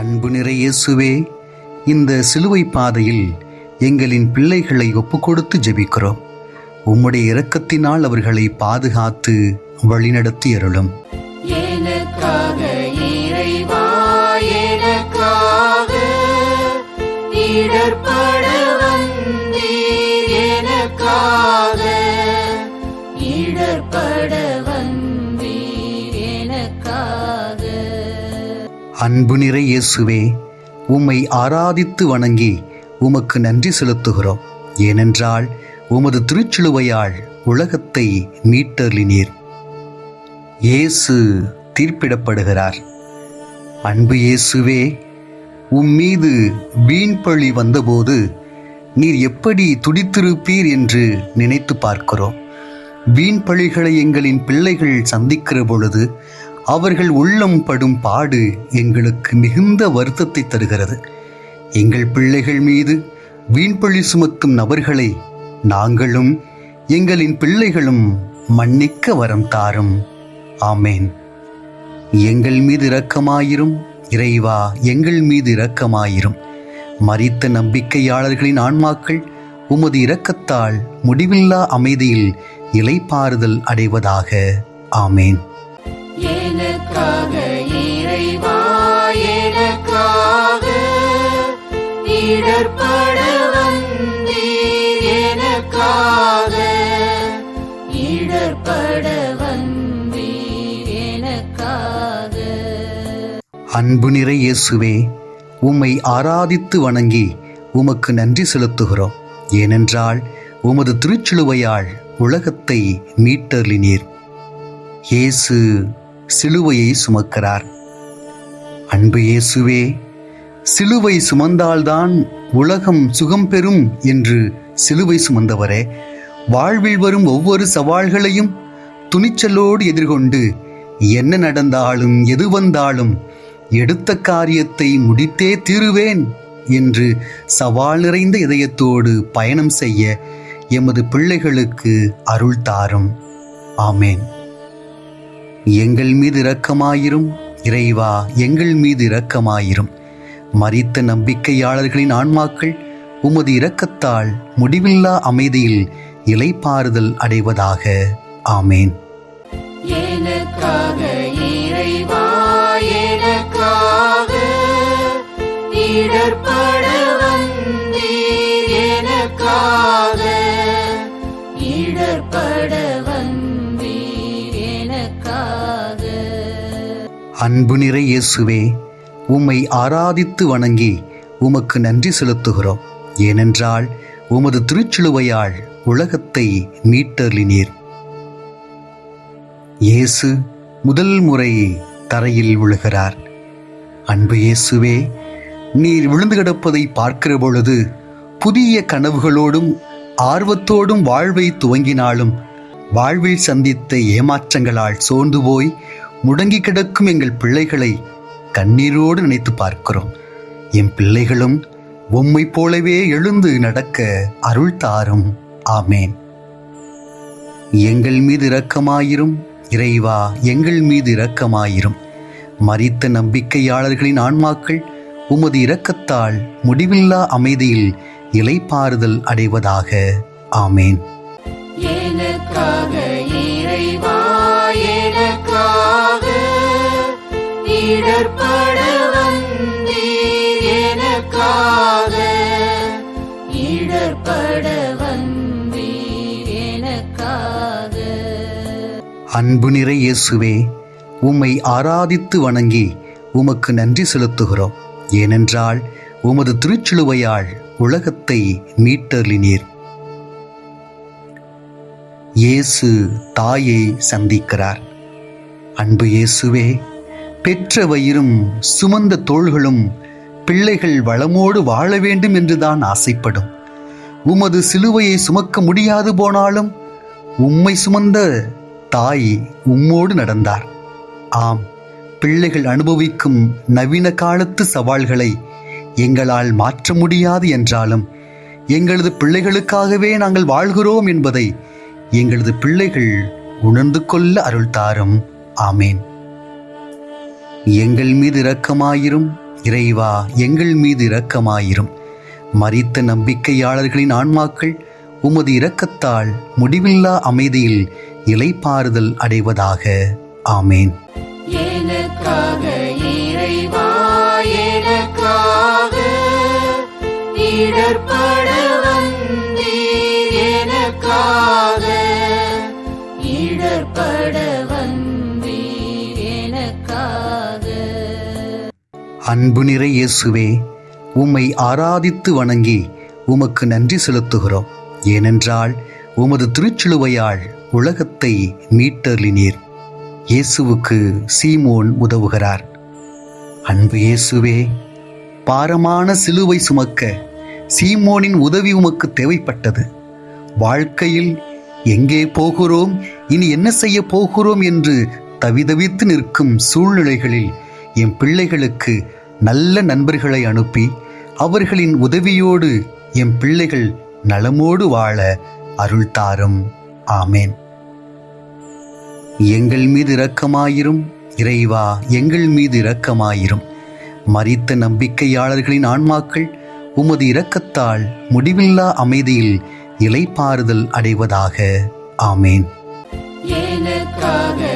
அன்பு நிறை இயேசுவே இந்த சிலுவை பாதையில் எங்களின் பிள்ளைகளை ஒப்புக்கொடுத்து ஜெபிக்கிறோம். உம்முடைய இரக்கத்தினால் அவர்களை பாதுகாத்து வழிநடத்தி அருளும். எனக்காக அன்பு நிறை இயேசுவே உம்மை ஆராதித்து வணங்கி உமக்கு நன்றி செலுத்துகிறோம். ஏனென்றால் உமது திருச்சிலுவையால் உலகத்தை மீட்டருளினீர். இயேசு தீர்ப்பிடப்படுகிறார். அன்பு இயேசுவே உம் மீது வீண்பழி வந்தபோது நீர் எப்படி துடித்திருப்பீர் என்று நினைத்து பார்க்கிறோம். வீண்பழிகளை எங்களின் பிள்ளைகள் சந்திக்கிற பொழுது அவர்கள் உள்ளம் படும் பாடு எங்களுக்கு மிகுந்த வருத்தத்தை தருகிறது. எங்கள் பிள்ளைகள் மீது வீண்பழி சுமத்தும் நபர்களை நாங்களும் எங்களின் பிள்ளைகளும் மன்னிக்க வரம் தாரும். ஆமேன். எங்கள் மீது இரக்கமாயிரும். இறைவா எங்கள் மீது இரக்கமாயிரும். மறித்த நம்பிக்கையாளர்களின் ஆன்மாக்கள் உமது இரக்கத்தால் முடிவில்லா அமைதியில் இலைப்பாறுதல் அடைவதாக. ஆமேன். எனக்காக இறைவா எனக்காக இடர்பட வந்தீர் எனக்காக இடர்பட வந்தீர் எனக்காக. அன்பு நிறை இயேசுவே உம்மை ஆராதித்து வணங்கி உமக்கு நன்றி செலுத்துகிறோம். ஏனென்றால் உமது திருச்சிலுவையால் உலகத்தை மீட்டர்லினீர் இயேசு சிலுவையை சுமக்கிறார். அன்பு இயேசுவே சிலுவை சுமந்தால்தான் உலகம் சுகம் பெறும் என்று சிலுவை சுமந்தவரே வாழ்வில் வரும் ஒவ்வொரு சவால்களையும் துணிச்சலோடு எதிர்கொண்டு என்ன நடந்தாலும் எது வந்தாலும் எடுத்த காரியத்தை முடித்தே தீருவேன் என்று சவால் நிறைந்த இதயத்தோடு பயணம் செய்ய எமது பிள்ளைகளுக்கு அருள் தாரும். ஆமேன். எங்கள் மீது இரக்கமாயிரும். இறைவா எங்கள் மீது இரக்கமாயிரும். மறித்த நம்பிக்கையாளர்களின் ஆன்மாக்கள் உமது இரக்கத்தால் முடிவில்லா அமைதியில் இலைப்பாறுதல் அடைவதாக. ஆமேன். எனக்காக இறைவா எனக்காக அன்பு நிறை இயேசுவே உம்மை ஆராதித்து வணங்கி உமக்கு நன்றி செலுத்துகிறோம். ஏனென்றால் உமது திருச்சிலுவையால் உலகத்தை மீட்டருளினீர். இயேசு முதல் முறை தரையில் விழுகிறார். அன்பு இயேசுவே நீர் விழுந்து கிடப்பதை பார்க்கிற பொழுது புதிய கனவுகளோடும் ஆர்வத்தோடும் வாழ்வை துவங்கினாலும் வாழ்வில் சந்தித்த ஏமாற்றங்களால் சோர்ந்து போய் முடங்கி கிடக்கும் எங்கள் பிள்ளைகளை கண்ணீரோடு நினைத்து பார்க்கிறோம். என் பிள்ளைகளும் உம்மை போலவே எழுந்து நடக்க அருள் தாரும். ஆமேன். எங்கள் மீது இரக்கமாயிரும். இறைவா எங்கள் மீது இரக்கமாயிரும். மறித்த நம்பிக்கையாளர்களின் ஆன்மாக்கள் உமது இரக்கத்தால் முடிவில்லா அமைதியில் இலைப்பாறுதல் அடைவதாக. ஆமேன். எனக்காக இறைவா இடர்பட வந்தீர் எனக்காக இடர்பட வந்தீர் எனக்காக அன்பு நிறை இயேசுவே உம்மை ஆராதித்து வணங்கி உமக்கு நன்றி செலுத்துகிறோம். ஏனென்றால் உமது திருச்சிலுவையால் உலகத்தை மீட்டருளினீர். இயேசு தாயை சந்திக்கிறார். அன்பு இயேசுவே பெற்ற வயிறும் சுமந்த தோள்களும் பிள்ளைகள் வளமோடு வாழ வேண்டும் என்றுதான் ஆசைப்படும். உமது சிலுவையை சுமக்க முடியாது போனாலும் உம்மை சுமந்த தாய் உம்மோடு நடந்தார். ஆம் பிள்ளைகள் அனுபவிக்கும் நவீன காலத்து சவால்களை எங்களால் மாற்ற முடியாது என்றாலும் எங்களது பிள்ளைகளுக்காகவே நாங்கள் வாழ்கிறோம் என்பதை எங்களது பிள்ளைகள் உணர்ந்து கொள்ள அருள் தாரும். ஆமேன். எங்கள் மீது இரக்கமாயிரும். இறைவா எங்கள் மீது இரக்கமாயிரும். மறித்த நம்பிக்கையாளர்களின் ஆன்மாக்கள் உமது இரக்கத்தால் முடிவில்லா அமைதியில் இலைப்பாறுதல் அடைவதாக. ஆமேன். எனக்காக இறைவா எனக்காக இடர்பட வந்தீர் எனக்காக அன்பு நிறை இயேசுவே உம்மை ஆராதித்து வணங்கி உமக்கு நன்றி செலுத்துகிறோம். ஏனென்றால் உமது திருச்சிலுவையால் உலகத்தை மீட்டருளினீர். இயேசுவுக்கு சீமோன் உதவுகிறார். அன்பு இயேசுவே பாரமான சிலுவை சுமக்க சீமோனின் உதவி உமக்கு தேவைப்பட்டது. வாழ்க்கையில் எங்கே போகிறோம் இனி என்ன செய்ய போகிறோம் என்று தவிதவித்து நிற்கும் சூழ்நிலைகளில் என் பிள்ளைகளுக்கு நல்ல நண்பர்களை அனுப்பி அவர்களின் உதவியோடு என் பிள்ளைகள் நலமோடு வாழ அருள் தாரும். ஆமேன். எங்கள் மீது இரக்கமாயிரும். இறைவா எங்கள் மீது இரக்கமாயிரும். மறித்த நம்பிக்கையாளர்களின் ஆன்மாக்கள் உமது இரக்கத்தால் முடிவில்லா அமைதியில் இலைப்பாறுதல் அடைவதாக. ஆமேன். எனக்காக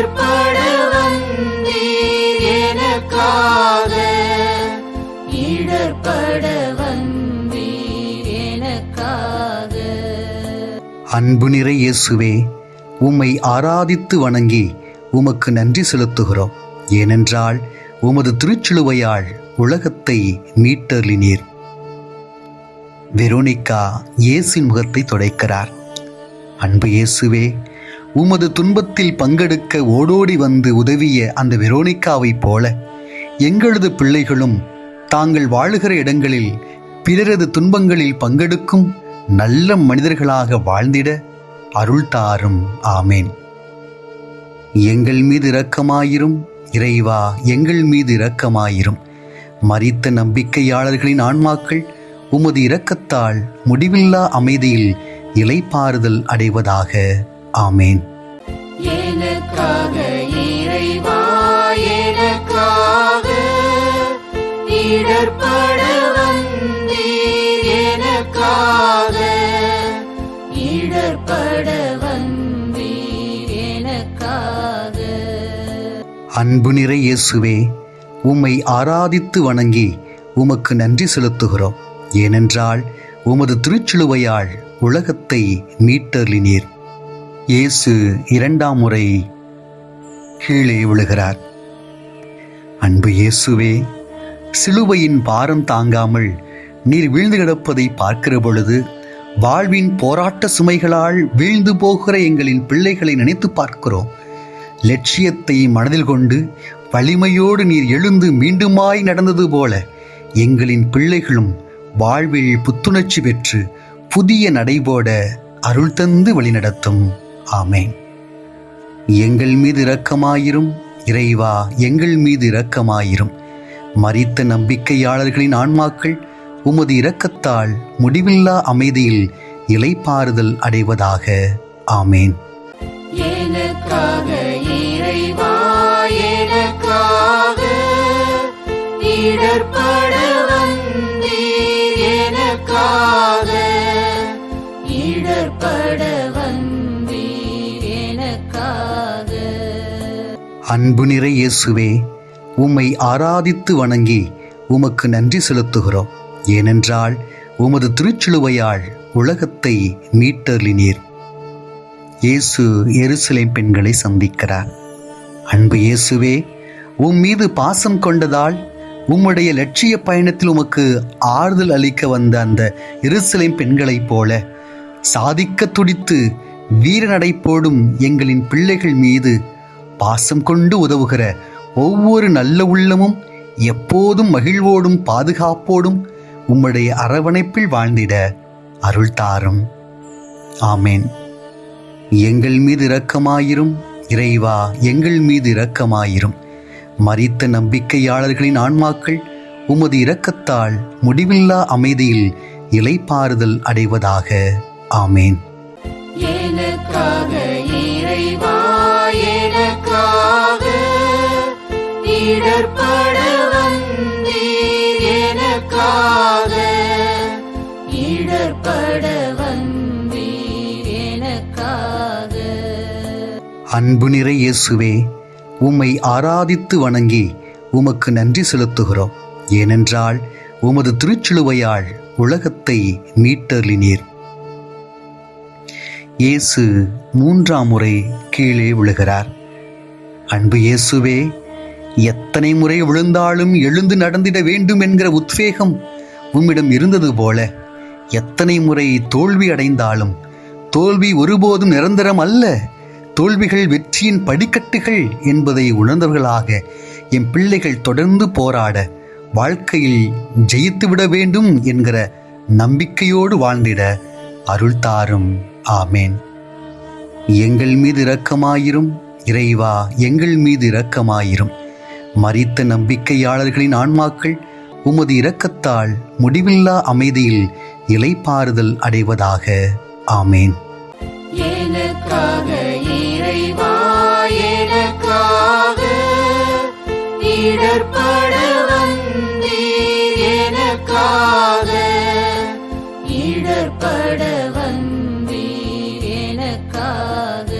இடர்பட வந்தீர் எனக்காக. இடர்பட வந்தீர் எனக்காக. அன்பு நிறை இயேசுவே உம்மை ஆராதித்து வணங்கி உமக்கு நன்றி செலுத்துகிறோம். ஏனென்றால் உமது திருச்சிலுவையால் உலகத்தை மீட்டர்லினீர் வெரோனிகா இயேசின் முகத்தை தொடைக்கிறார். அன்பு இயேசுவே உமது துன்பத்தில் பங்கெடுக்க ஓடோடி வந்து உதவிய அந்த வெரோனிக்காவைப் போல எங்களது பிள்ளைகளும் தாங்கள் வாழுகிற இடங்களில் பிறரது துன்பங்களில் பங்கெடுக்கும் நல்ல மனிதர்களாக வாழ்ந்திட அருள் தாரும். ஆமேன். எங்கள் மீது இரக்கமாயிரும். இறைவா எங்கள் மீது இரக்கமாயிரும். மறித்த நம்பிக்கையாளர்களின் ஆன்மாக்கள் உமது இரக்கத்தால் முடிவில்லா அமைதியில் இலைப்பாறுதல் அடைவதாக ஆமேன். எனக்காக இறைவா எனக்காக இடர்பட வந்தீர் எனக்காக இடர்பட வந்தீர் எனக்காக. அன்பு நிறை இயேசுவே உம்மை ஆராதித்து வணங்கி உமக்கு நன்றி செலுத்துகிறோம். ஏனென்றால் உமது திருச்சிலுவையால் உலகத்தை மீட்டருளினீர். இயேசு இரண்டாம் முறை கீழே விழுகிறார். அன்பு இயேசுவே சிலுவையின் பாரம் தாங்காமல் நீர் வீழ்ந்து கிடப்பதை பார்க்கிற பொழுது வாழ்வின் போராட்ட சுமைகளால் வீழ்ந்து போகிற எங்களின் பிள்ளைகளை நினைத்து பார்க்கிறோம். லட்சியத்தை மனதில் கொண்டு வலிமையோடு நீர் எழுந்து மீண்டுமாய் நடந்தது போல எங்களின் பிள்ளைகளும் வாழ்வில் புத்துணர்ச்சி பெற்று புதிய நடைபோட அருள் தந்து வழிநடத்தும். ஆமேன். எங்கள் மீது இரக்கமாயிரும் இறைவா எங்கள் மீது இரக்கமாயிரும். மறித்த நம்பிக்கையாளர்களின் ஆன்மாக்கள் உமது இரக்கத்தால் முடிவில்லா அமைதியில் இலைப்பாறுதல் அடைவதாக. ஆமேன். எனக்காக இறைவா எனக்காக அன்பு நிறை இயேசுவே உம்மை ஆராதித்து வணங்கி உமக்கு நன்றி செலுத்துகிறோம். ஏனென்றால் உமது திருச்சிலுவையால் உலகத்தை மீட்டருளினீர். இயேசு எருசலேம் பெண்களை சந்திக்கிறார். அன்பு இயேசுவே உம் மீது பாசம் கொண்டதால் உம்முடைய லட்சிய பயணத்தில் உமக்கு ஆறுதல் அளிக்க வந்த அந்த எருசலேம் பெண்களைப் போல சாதிக்க துடித்து வீரநடை போடும் எங்களின் பிள்ளைகள் மீது பாசம் கொண்டு உதவுகிற ஒவ்வொரு நல்ல உள்ளமும் எப்போதும் மகிழ்வோடும் பாதுகாப்போடும் உம்முடைய அரவணைப்பில் வாழ்ந்திட அருள் தாரும். ஆமேன். எங்கள் மீது இரக்கமாயிரும். இறைவா எங்கள் மீது இரக்கமாயிரும். மறித்த நம்பிக்கையாளர்களின் ஆன்மாக்கள் உமது இரக்கத்தால் முடிவில்லா அமைதியில் இலைப்பாறுதல் அடைவதாக. ஆமேன். எனக்காக இடர்பட வந்தீர் இடர்பட வந்தீர் எனக்காக. அன்பு நிறை இயேசுவே உம்மை ஆராதித்து வணங்கி உமக்கு நன்றி செலுத்துகிறோம். ஏனென்றால் உமது திருச்சிலுவையால் உலகத்தை மீட்டர்லினீர் இயேசு மூன்றாம் முறை கீழே விழுகிறார். அன்பு இயேசுவே எத்தனை முறை விழுந்தாலும் எழுந்து நடந்திட வேண்டும் என்கிற உத்வேகம் உம்மிடம் இருந்தது போல எத்தனை முறை தோல்வி அடைந்தாலும் தோல்வி ஒருபோதும் நிரந்தரம் அல்ல. தோல்விகள் வெற்றியின் படிக்கட்டுகள் என்பதை உணர்ந்தவர்களாக என் பிள்ளைகள் தொடர்ந்து போராட வாழ்க்கையில் ஜெயித்துவிட வேண்டும் என்கிற நம்பிக்கையோடு வாழ்ந்திட அருள் தாரும். ஆமேன். எங்கள் மீது இரக்கமாயிரும். இறைவா எங்கள் மீது இரக்கமாயிரும். மரித்த நம்பிக்கையாளர்களின் ஆன்மாக்கள் உமது இரக்கத்தால் முடிவில்லா அமைதியில் இலைப்பாறுதல் அடைவதாக. ஆமேன். எனக்காக இறைவா எனக்காக இடர்பட வந்தீர் எனக்காக இடர்பட வந்தீர் எனக்காக.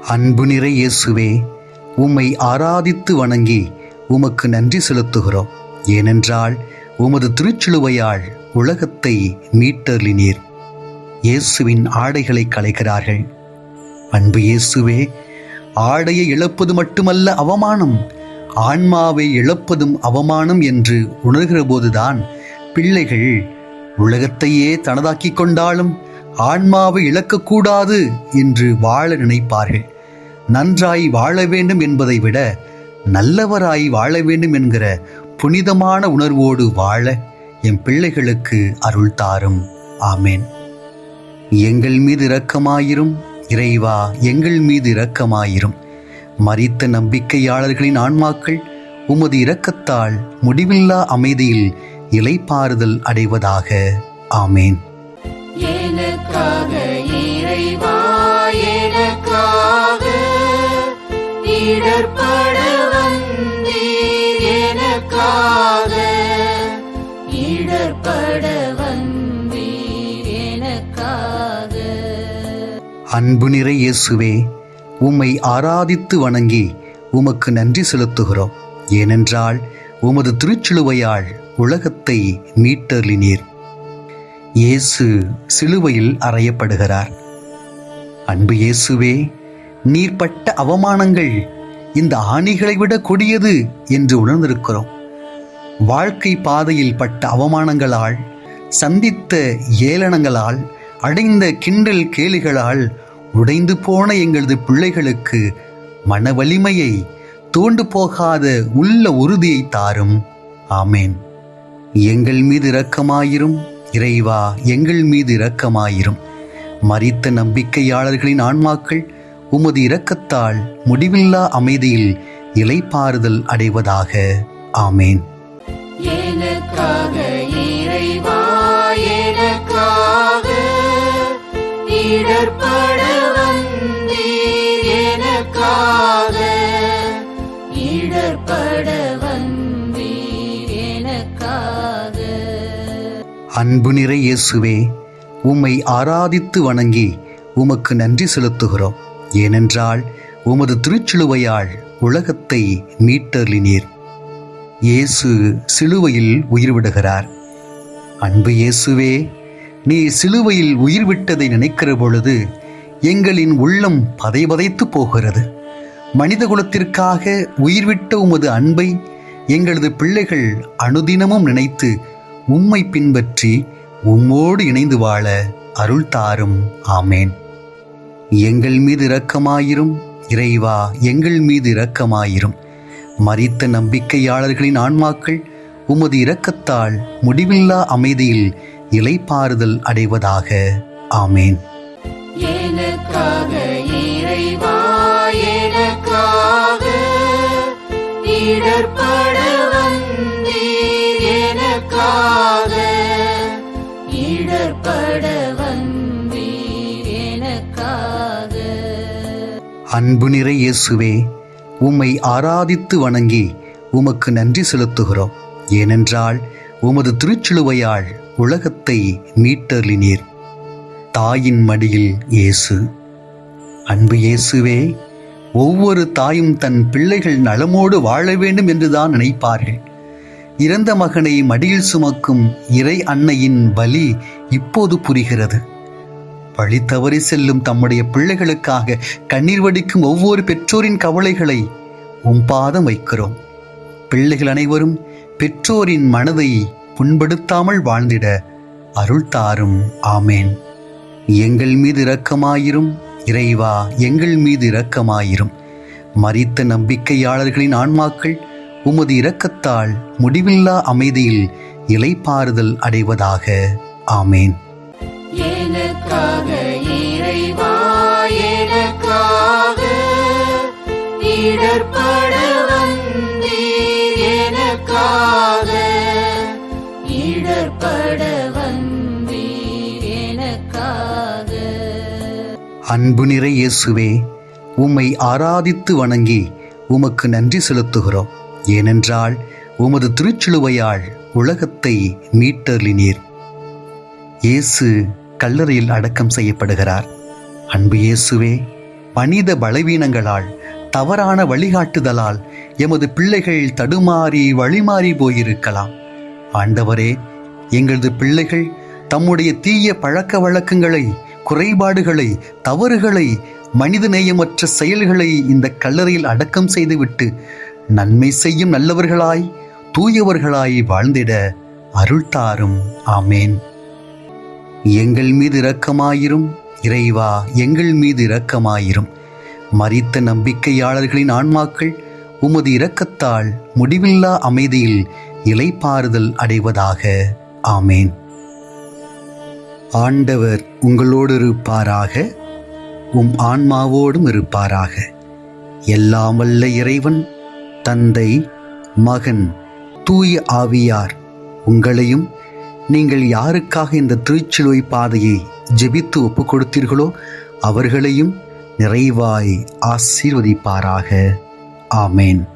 அன்பு நிறை இயேசுவே உம்மை ஆராதித்து வணங்கி உமக்கு நன்றி செலுத்துகிறோம். ஏனென்றால் உமது திருச்சிலுவையால் உலகத்தை மீட்டருளினீர். இயேசுவின் ஆடைகளை கலைக்கிறார்கள் அன்பு இயேசுவே ஆடையை இழப்பது மட்டுமல்ல அவமானம். ஆன்மாவை இழப்பதும் அவமானம் என்று உணர்கிற போதுதான் பிள்ளைகள் உலகத்தையே தனதாக்கிக் கொண்டாலும் ஆன்மாவை இழக்கக்கூடாது என்று வாழ நினைப்பார்கள். நன்றாய் வாழ வேண்டும் என்பதை விட நல்லவராய் வாழ வேண்டும் என்கிற புனிதமான உணர்வோடு வாழ என் பிள்ளைகளுக்கு அருள் தாரும். ஆமேன். எங்கள் மீது இரக்கமாயிரும். இறைவா எங்கள் மீது இரக்கமாயிரும். மறித்த நம்பிக்கையாளர்களின் ஆன்மாக்கள் உமது இரக்கத்தால் முடிவில்லா அமைதியில் இலைப்பாறுதல் அடைவதாக. ஆமேன். எனக்காக இடர்பட வந்தீர் எனக்காக. இடர்பட வந்தீர் எனக்காக. அன்பு நிறை இயேசுவே உம்மை ஆராதித்து வணங்கி உமக்கு நன்றி செலுத்துகிறோம். ஏனென்றால் உமது திருச்சிலுவையால் உலகத்தை மீட்டருளினீர். இயேசு சிலுவையில் அறையப்படுகிறார். அன்பு இயேசுவே நீர் பட்ட அவமானங்கள் இந்த ஆணிகளை விட கொடியது என்று உணர்ந்திருக்கிறோம். வாழ்க்கை பாதையில் பட்ட அவமானங்களால் சந்தித்த ஏளனங்களால் அடைந்த கிண்டல் கேலிகளால் உடைந்து போன எங்களது பிள்ளைகளுக்கு மன வலிமையை தோண்டு போகாத உள்ள உறுதியை தாரும். ஆமேன். எங்கள் மீது இரக்கமாயிரும் இறைவா எங்கள் மீது இரக்கமாயிரும். மறித்த நம்பிக்கையாளர்களின் ஆன்மாக்கள் உமது இரக்கத்தால் முடிவில்லா அமைதியில் இலைப்பாறுதல் அடைவதாக. ஆமேன். எனக்காக இறைவா எனக்காக இடர்பட வந்தீர் எனக்காக இடர்பட வந்தீர் எனக்காக. அன்பு நிறை இயேசுவே உம்மை ஆராதித்து வணங்கி உமக்கு நன்றி செலுத்துகிறோம். ஏனென்றால் உமது திருச்சிலுவையால் உலகத்தை மீட்டருளினீர். இயேசு சிலுவையில் உயிர் விடுகிறார் அன்பு இயேசுவே நீ சிலுவையில் உயிர் விட்டதை நினைக்கிற பொழுது எங்களின் உள்ளம் பதைபதைத்து போகிறது. மனித குலத்திற்காக உயிர்விட்ட உமது அன்பை எங்களது பிள்ளைகள் அனுதினமும் நினைத்து உம்மை பின்பற்றி உம்மோடு இணைந்து வாழ அருள் தாரும் ஆமேன். எங்கள் மீது இரக்கமாயிரும். இறைவா எங்கள் மீது இரக்கமாயிரும். மறித்த நம்பிக்கையாளர்களின் ஆன்மாக்கள் உமது இரக்கத்தால் முடிவில்லா அமைதியில் இலைப்பாறுதல் அடைவதாக. ஆமேன். எனக்காக இறைவா எனக்காக இடர்பட வந்தீர் எனக்காக அன்பு நிறை இயேசுவே உம்மை ஆராதித்து வணங்கி உமக்கு நன்றி செலுத்துகிறோம். ஏனென்றால் உமது திருச்சிலுவையால் உலகத்தை மீட்டருளினீர். தாயின் மடியில் இயேசு. அன்பு இயேசுவே ஒவ்வொரு தாயும் தன் பிள்ளைகள் நலமோடு வாழ வேண்டும் என்றுதான் நினைப்பார்கள். இறந்த மகனை மடியில் சுமக்கும் இறை அன்னையின் வலி இப்போது புரிகிறது. வழி தவறி செல்லும் தம்முடைய பிள்ளைகளுக்காக கண்ணீர் வடிக்கும் ஒவ்வொரு பெற்றோரின் கவலைகளை உம் பாதம் வைக்கிறோம். பிள்ளைகள் அனைவரும் பெற்றோரின் மனதை புண்படுத்தாமல் வாழ்ந்திட அருள் தாரும். ஆமேன். எங்கள் மீது இரக்கமாயிரும். இறைவா எங்கள் மீது இரக்கமாயிரும். மறித்த நம்பிக்கையாளர்களின் ஆன்மாக்கள் உமது இரக்கத்தால் முடிவில்லா அமைதியில் இலைப்பாறுதல் அடைவதாக. ஆமேன். எனக்காக இறைவா எனக்காக. இடர்பட வந்தீர் எனக்காக. இடர்பட வந்தீர் எனக்காக. அன்பு நிறை இயேசுவே உம்மை ஆராதித்து வணங்கி உமக்கு நன்றி செலுத்துகிறோம். ஏனென்றால் உமது திருச்சிலுவையால் உலகத்தை மீட்டர்லினீர் இயேசு கல்லறையில் அடக்கம் செய்யப்படுகிறார். அன்பு இயேசுவே மனித பலவீனங்களால் தவறான வழிகாட்டுதலால் எமது பிள்ளைகள் தடுமாறி வழிமாறி போயிருக்கலாம். ஆண்டவரே எங்களது பிள்ளைகள் தம்முடைய தீய பழக்க வழக்கங்களை குறைபாடுகளை தவறுகளை மனிதநேயமற்ற செயல்களை இந்த கல்லறையில் அடக்கம் செய்துவிட்டு நன்மை செய்யும் நல்லவர்களாய் தூயவர்களாய் வாழ்ந்திட அருள் தாரும் ஆமேன். எங்கள் மீது இரக்கமாயிரும். இறைவா எங்கள் மீது இரக்கமாயிரும். மறித்த நம்பிக்கையாளர்களின் ஆன்மாக்கள் உமது இரக்கத்தால் முடிவில்லா அமைதியில் இலைப்பாறுதல் அடைவதாக. ஆமேன். ஆண்டவர் உங்களோடு இருப்பாராக. உம் ஆன்மாவோடும் இருப்பாராக. எல்லாம் வல்ல இறைவன் தந்தை மகன் தூய ஆவியார் உங்களையும் நீங்கள் யாருக்காக இந்த திருச்சிலுவை பாதையை ஜெபித்து ஒப்பு கொடுத்தீர்களோ அவர்களையும் நிறைவாய் ஆசீர்வதிப்பாராக. ஆமேன்.